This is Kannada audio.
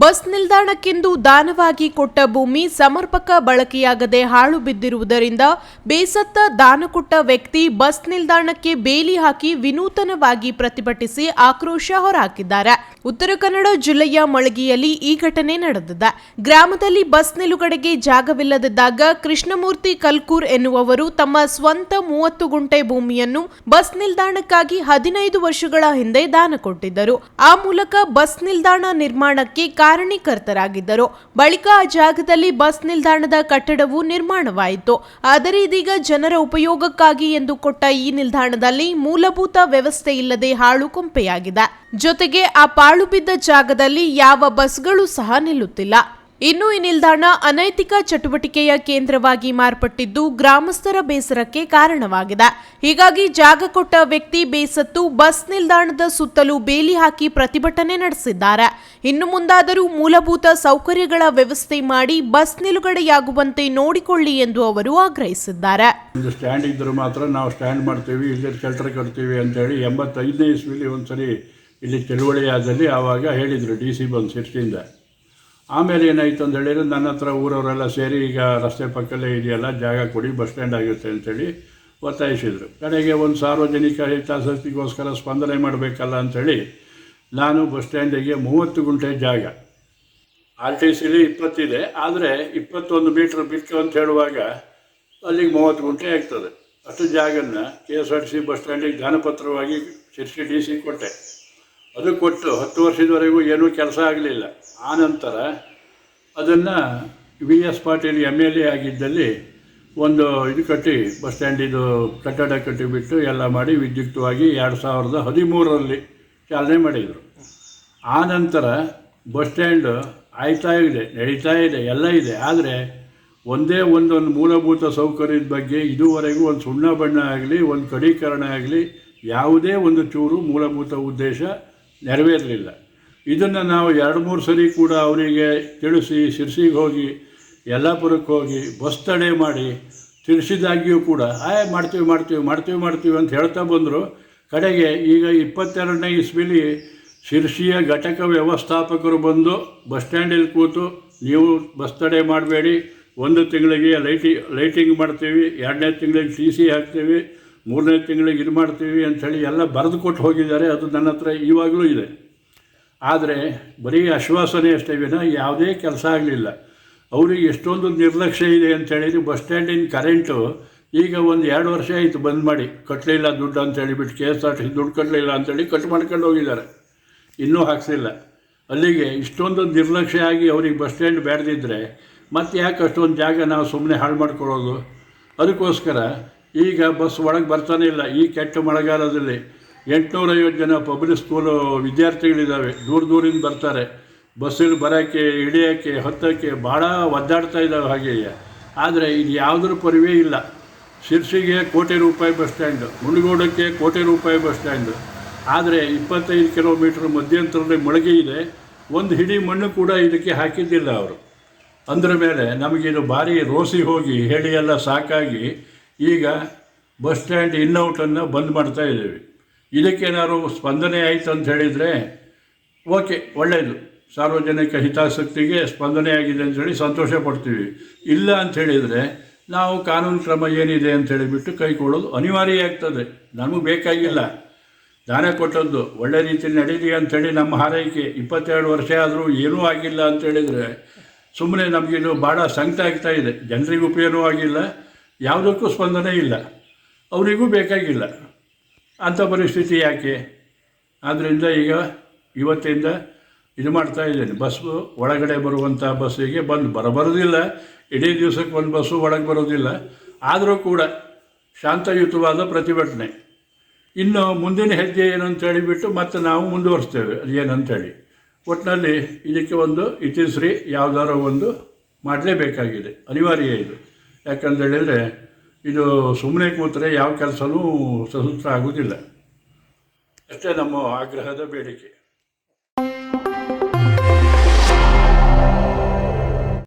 ಬಸ್ ನಿಲ್ದಾಣಕ್ಕೆಂದು ದಾನವಾಗಿ ಕೊಟ್ಟ ಭೂಮಿ ಸಮರ್ಪಕ ಬಳಕೆಯಾಗದೆ ಹಾಳು ಬಿದ್ದಿರುವುದರಿಂದ ಬೇಸತ್ತ ದಾನ ಕೊಟ್ಟ ವ್ಯಕ್ತಿ ಬಸ್ ನಿಲ್ದಾಣಕ್ಕೆ ಬೇಲಿ ಹಾಕಿ ವಿನೂತನವಾಗಿ ಪ್ರತಿಭಟಿಸಿ ಆಕ್ರೋಶ ಹೊರಹಾಕಿದ್ದಾರೆ. ಉತ್ತರ ಕನ್ನಡ ಜಿಲ್ಲೆಯ ಮಳಗಿಯಲ್ಲಿ ಈ ಘಟನೆ ನಡೆದಿದೆ. ಗ್ರಾಮದಲ್ಲಿ ಬಸ್ ನಿಲುಗಡೆಗೆ ಜಾಗವಿಲ್ಲದಿದ್ದಾಗ ಕೃಷ್ಣಮೂರ್ತಿ ಕಲ್ಕೂರ್ ಎನ್ನುವವರು ತಮ್ಮ ಸ್ವಂತ ಮೂವತ್ತು ಗುಂಟೆ ಭೂಮಿಯನ್ನು ಬಸ್ ನಿಲ್ದಾಣಕ್ಕಾಗಿ ಹದಿನೈದು ವರ್ಷಗಳ ಹಿಂದೆ ದಾನ ಕೊಟ್ಟಿದ್ದರು. ಆ ಮೂಲಕ ಬಸ್ ನಿಲ್ದಾಣ ನಿರ್ಮಾಣಕ್ಕೆ ಕಾರಣೀಕರ್ತರಾಗಿದ್ದರು. ಬಳಿಕ ಆ ಜಾಗದಲ್ಲಿ ಬಸ್ ನಿಲ್ದಾಣದ ಕಟ್ಟಡವು ನಿರ್ಮಾಣವಾಯಿತು. ಆದರೆ ಇದೀಗ ಜನರ ಉಪಯೋಗಕ್ಕಾಗಿ ಎಂದು ಕೊಟ್ಟ ಈ ನಿಲ್ದಾಣದಲ್ಲಿ ಮೂಲಭೂತ ವ್ಯವಸ್ಥೆ ಇಲ್ಲದೆ ಹಾಳು ಕೊಂಪೆಯಾಗಿದೆ. ಜೊತೆಗೆ ಆ ಪಾಳು ಬಿದ್ದ ಜಾಗದಲ್ಲಿ ಯಾವ ಬಸ್ಗಳು ಸಹ ನಿಲ್ಲುತ್ತಿಲ್ಲ. ಇನ್ನು ಈ ನಿಲ್ದಾಣ ಅನೈತಿಕ ಚಟುವಟಿಕೆಯ ಕೇಂದ್ರವಾಗಿ ಮಾರ್ಪಟ್ಟಿದ್ದು ಗ್ರಾಮಸ್ಥರ ಬೇಸರಕ್ಕೆ ಕಾರಣವಾಗಿದೆ. ಹೀಗಾಗಿ ಜಾಗ ಕೊಟ್ಟ ವ್ಯಕ್ತಿ ಬೇಸತ್ತು ಬಸ್ ನಿಲ್ದಾಣದ ಸುತ್ತಲೂ ಬೇಲಿ ಹಾಕಿ ಪ್ರತಿಭಟನೆ ನಡೆಸಿದ್ದಾರೆ. ಇನ್ನು ಮುಂದಾದರೂ ಮೂಲಭೂತ ಸೌಕರ್ಯಗಳ ವ್ಯವಸ್ಥೆ ಮಾಡಿ ಬಸ್ ನಿಲುಗಡೆಯಾಗುವಂತೆ ನೋಡಿಕೊಳ್ಳಿ ಎಂದು ಅವರು ಆಗ್ರಹಿಸಿದ್ದಾರೆ. ಸ್ಟ್ಯಾಂಡ್ ಮಾತ್ರ ನಾವು ಸ್ಟ್ಯಾಂಡ್ ಮಾಡ್ತೀವಿ ಇಲ್ಲಿ ಶೆಲ್ಟರ್ ಕಟ್ತೀವಿ ಅಂತೇಳಿ ಎಂಬತ್ತೈದನೇ ಇಸ್ವಿಲಿ ಒಂದ್ಸರಿ ಇಲ್ಲಿ ಚಳುವಳಿ ಆದಲ್ಲಿ ಆವಾಗ ಹೇಳಿದರು ಡಿ ಸಿ ಬಂದು ಸಿಟ್ಟಿಂದ ಆಮೇಲೆ ಏನಾಯಿತು ಅಂತ ಹೇಳಿದ್ರೆ ನನ್ನ ಹತ್ರ ಊರವರೆಲ್ಲ ಸೇರಿ ಈಗ ರಸ್ತೆ ಪಕ್ಕಲ್ಲೇ ಇದೆಯಲ್ಲ, ಜಾಗ ಕೊಡಿ, ಬಸ್ ಸ್ಟ್ಯಾಂಡ್ ಆಗುತ್ತೆ ಅಂತೇಳಿ ಒತ್ತಾಯಿಸಿದರು. ಕಡೆಗೆ ಒಂದು ಸಾರ್ವಜನಿಕ ಹಿತಾಸಕ್ತಿಗೋಸ್ಕರ ಸ್ಪಂದನೆ ಮಾಡಬೇಕಲ್ಲ ಅಂಥೇಳಿ ನಾನು ಬಸ್ ಸ್ಟ್ಯಾಂಡಿಗೆ ಮೂವತ್ತು ಗುಂಟೆ ಜಾಗ. ಆರ್ ಟಿ ಸಿಲಿ ಇಪ್ಪತ್ತಿದೆ, ಆದರೆ ಇಪ್ಪತ್ತೊಂದು ಮೀಟ್ರ್ ಬಿಟ್ಟು ಅಂತ ಹೇಳುವಾಗ ಅಲ್ಲಿಗೆ ಮೂವತ್ತು ಗುಂಟೆ ಆಗ್ತದೆ. ಅಷ್ಟು ಜಾಗನ್ನ K S R T C bus ಸ್ಟ್ಯಾಂಡಿಗೆ ದಾನಪತ್ರವಾಗಿ ಶಿರ್ಸಿ ಡಿ ಸಿ ಕೊಟ್ಟೆ. ಅದು ಕೊಟ್ಟು ಹತ್ತು ವರ್ಷದವರೆಗೂ ಏನೂ ಕೆಲಸ ಆಗಲಿಲ್ಲ. ಆನಂತರ ಅದನ್ನು V S Patil M L A ಆಗಿದ್ದಲ್ಲಿ ಒಂದು ಇದು ಕಟ್ಟಿ, ಬಸ್ ಸ್ಟ್ಯಾಂಡಿದು ಕಟ್ಟಡ ಕಟ್ಟಿಬಿಟ್ಟು ಎಲ್ಲ ಮಾಡಿ ವಿದ್ಯುಕ್ತವಾಗಿ ಎರಡು ಸಾವಿರದ ಹದಿಮೂರರಲ್ಲಿ ಚಾಲನೆ ಮಾಡಿದರು. ಆನಂತರ ನಂತರ ಬಸ್ ಸ್ಟ್ಯಾಂಡು ಆಯ್ತಾ ಇದೆ, ನಡೀತಾ ಇದೆ, ಎಲ್ಲ ಇದೆ. ಆದರೆ ಒಂದೇ ಒಂದೊಂದು ಮೂಲಭೂತ ಸೌಕರ್ಯದ ಬಗ್ಗೆ ಇದುವರೆಗೂ ಒಂದು ಸುಣ್ಣ ಬಣ್ಣ ಆಗಲಿ, ಒಂದು ಕಡೀಕರಣ ಆಗಲಿ, ಯಾವುದೇ ಒಂದು ಚೂರು ಮೂಲಭೂತ ಉದ್ದೇಶ ನೆರವೇರಲಿಲ್ಲ. ಇದನ್ನು ನಾವು ಎರಡು ಮೂರು ಸರಿ ಕೂಡ ಅವರಿಗೆ ತಿಳಿಸಿ, ಶಿರ್ಸಿಗೆ ಹೋಗಿ ಯಲ್ಲಾಪುರಕ್ಕೆ ಹೋಗಿ ಬಸ್ ತಡೆ ಮಾಡಿ ತಿಳಿಸಿದಾಗಿಯೂ ಕೂಡ, ಆಯ್, ಮಾಡ್ತೀವಿ ಮಾಡ್ತೀವಿ ಮಾಡ್ತೀವಿ ಮಾಡ್ತೀವಿ ಅಂತ ಹೇಳ್ತಾ ಬಂದರು. ಕಡೆಗೆ ಈಗ ಇಪ್ಪತ್ತೆರಡನೇ ಇಸ್ವಿಲಿ ಶಿರ್ಸಿಯ ಘಟಕ ವ್ಯವಸ್ಥಾಪಕರು ಬಂದು ಬಸ್ ಸ್ಟ್ಯಾಂಡಲ್ಲಿ ಕೂತು, ನೀವು ಬಸ್ ತಡೆ ಮಾಡಬೇಡಿ, ಒಂದು ತಿಂಗಳಿಗೆ ಲೈಟಿ, ಲೈಟಿಂಗ್ ಮಾಡ್ತೀವಿ, ಎರಡನೇ ತಿಂಗಳಿಗೆ ಟಿ ಸಿ ಹಾಕ್ತೀವಿ ಮೂರನೇ ತಿಂಗಳಿಗೆ ಇದು ಮಾಡ್ತೀವಿ ಅಂಥೇಳಿ ಎಲ್ಲ ಬರೆದು ಕೊಟ್ಟು ಹೋಗಿದ್ದಾರೆ. ಅದು ನನ್ನ ಹತ್ರ ಇವಾಗಲೂ ಇದೆ. ಆದರೆ ಬರೀ ಆಶ್ವಾಸನೆ ಅಷ್ಟೇ ವಿನ ಯಾವುದೇ ಕೆಲಸ ಆಗಲಿಲ್ಲ. ಅವ್ರಿಗೆ ಎಷ್ಟೊಂದು ನಿರ್ಲಕ್ಷ್ಯ ಇದೆ ಅಂತೇಳಿದ್ರೆ ಬಸ್ ಸ್ಟ್ಯಾಂಡಿನ ಕರೆಂಟು ಈಗ ಒಂದು ಎರಡು ವರ್ಷ ಆಯಿತು ಬಂದ್ ಮಾಡಿ. ಕಟ್ಟಲಿಲ್ಲ ದುಡ್ಡು ಅಂತ ಬಿಟ್ಟು ಕೆ ಎಸ್ ಆರ್ ಟಿ ದುಡ್ಡು ಕಟ್ಟಲಿಲ್ಲ ಅಂತೇಳಿ ಕಟ್ ಮಾಡ್ಕೊಂಡು ಹೋಗಿದ್ದಾರೆ. ಇನ್ನೂ ಹಾಕ್ಸಿಲ್ಲ. ಅಲ್ಲಿಗೆ ಇಷ್ಟೊಂದು ನಿರ್ಲಕ್ಷ್ಯ ಆಗಿ ಅವ್ರಿಗೆ ಬಸ್ ಸ್ಟ್ಯಾಂಡ್ ಬೇಡದಿದ್ದರೆ ಮತ್ತೆ ಯಾಕೆ ಅಷ್ಟೊಂದು ಜಾಗ ನಾವು ಸುಮ್ಮನೆ ಹಾಳು ಮಾಡ್ಕೊಳ್ಳೋದು? ಅದಕ್ಕೋಸ್ಕರ ಈಗ ಬಸ್ ಒಳಗೆ ಬರ್ತಾನೆ ಇಲ್ಲ, ಈ ಕೆಟ್ಟ ಮಳೆಗಾಲದಲ್ಲಿ ಎಂಟುನೂರೈವತ್ತು ಜನ ಪಬ್ಲಿಕ್ ಸ್ಕೂಲು ವಿದ್ಯಾರ್ಥಿಗಳಿದ್ದಾವೆ ದೂರ ದೂರಿಂದ ಬರ್ತಾರೆ. ಬಸ್ಸಲ್ಲಿ ಬರೋಕ್ಕೆ ಇಳಿಯೋಕ್ಕೆ ಹತ್ತೋಕ್ಕೆ ಭಾಳ ಒದ್ದಾಡ್ತಾ ಇದ್ದಾವೆ ಹಾಗೆಯೇ. ಆದರೆ ಇದು ಯಾವುದ್ರ ಪರಿವೇ ಇಲ್ಲ. ಶಿರ್ಸಿಗೆ ಕೋಟಿ ರೂಪಾಯಿ ಬಸ್ ಸ್ಟ್ಯಾಂಡು ಮುಳುಗೋಡಕ್ಕೆ ಕೋಟಿ ರೂಪಾಯಿ ಬಸ್ ಸ್ಟ್ಯಾಂಡು. ಆದರೆ ಇಪ್ಪತ್ತೈದು ಕಿಲೋಮೀಟ್ರ್ ಮಧ್ಯಂತರದಲ್ಲಿ ಮೊಳಗೆ ಇದೆ, ಒಂದು ಹಿಡಿ ಮಣ್ಣು ಕೂಡ ಇದಕ್ಕೆ ಹಾಕಿದ್ದಿಲ್ಲ ಅವರು. ಅಂದ್ರ ಮೇಲೆ ನಮಗಿದು ಭಾರಿ ರೋಸಿ ಹೋಗಿ, ಹೇಳಿ ಎಲ್ಲ ಸಾಕಾಗಿ ಈಗ ಬಸ್ ಸ್ಟ್ಯಾಂಡ್ ಇನ್ನೌಟನ್ನು ಬಂದ್ ಮಾಡ್ತಾ ಇದ್ದೀವಿ. ಇದಕ್ಕೇನಾದ್ರು ಸ್ಪಂದನೆ ಆಯಿತು ಅಂತ ಹೇಳಿದರೆ, ಓಕೆ ಒಳ್ಳೆಯದು ಸಾರ್ವಜನಿಕ ಹಿತಾಸಕ್ತಿಗೆ ಸ್ಪಂದನೆ ಆಗಿದೆ ಅಂಥೇಳಿ ಸಂತೋಷ ಪಡ್ತೀವಿ. ಇಲ್ಲ ಅಂತ ಹೇಳಿದರೆ ನಾವು ಕಾನೂನು ಕ್ರಮ ಏನಿದೆ ಅಂತ ಹೇಳಿಬಿಟ್ಟು ಕೈಕೊಳ್ಳೋದು ಅನಿವಾರ್ಯ ಆಗ್ತದೆ. ನಮಗೆ ಬೇಕಾಗಿಲ್ಲ. ದಾನ ಕೊಟ್ಟದ್ದು ಒಳ್ಳೆ ರೀತಿಯಲ್ಲಿ ನಡೀಲಿ ಅಂಥೇಳಿ ನಮ್ಮ ಹಾರೈಕೆ. ಇಪ್ಪತ್ತೆರಡು ವರ್ಷ ಆದರೂ ಏನೂ ಆಗಿಲ್ಲ ಅಂತ ಹೇಳಿದರೆ ಸುಮ್ಮನೆ ನಮಗಿದು ಭಾಳ ಸಂಕಟ ಆಗ್ತಾ ಇದೆ. ಜನರಿಗೂ ಉಪಯೋಗವೂ ಆಗಿಲ್ಲ. ಯಾವುದಕ್ಕೂ ಸ್ಪಂದನೆ ಇಲ್ಲ. ಅವರಿಗೂ ಬೇಕಾಗಿಲ್ಲ. ಅಂಥ ಪರಿಸ್ಥಿತಿ ಯಾಕೆ? ಆದ್ದರಿಂದ ಈಗ ಇವತ್ತಿಂದ ಇದು ಮಾಡ್ತಾ ಇದ್ದೇನೆ. ಬಸ್ಸು ಒಳಗಡೆ ಬರುವಂಥ ಬಸ್ಸಿಗೆ ಬಂದು ಬರಬರೋದಿಲ್ಲ. ಇಡೀ ದಿವಸಕ್ಕೆ ಒಂದು ಬಸ್ಸು ಒಳಗೆ ಬರೋದಿಲ್ಲ. ಆದರೂ ಕೂಡ ಶಾಂತಯುತವಾದ ಪ್ರತಿಭಟನೆ. ಇನ್ನು ಮುಂದಿನ ಹೆಜ್ಜೆ ಏನು ಅಂತ ಹೇಳಿಬಿಟ್ಟು ಮತ್ತೆ ನಾವು ಮುಂದುವರಿಸ್ತೇವೆ. ಅದು ಏನಂತೇಳಿ. ಒಟ್ಟಿನಲ್ಲಿ ಇದಕ್ಕೆ ಒಂದು ಇತಿಶ್ರೀ ಯಾವುದಾರೋ ಒಂದು ಮಾಡಲೇಬೇಕಾಗಿದೆ. ಅನಿವಾರ್ಯ ಇದು. ಯಾಕಂತ ಹೇಳಿದರೆ ಇದು ಸುಮ್ಮನೆ ಕೂತರೆ ಯಾವ ಕೆಲಸನೂ ಸಸೂತ್ರ ಆಗೋದಿಲ್ಲ. ಅಷ್ಟೇ ನಮ್ಮ ಆಗ್ರಹದ ಬೇಡಿಕೆ.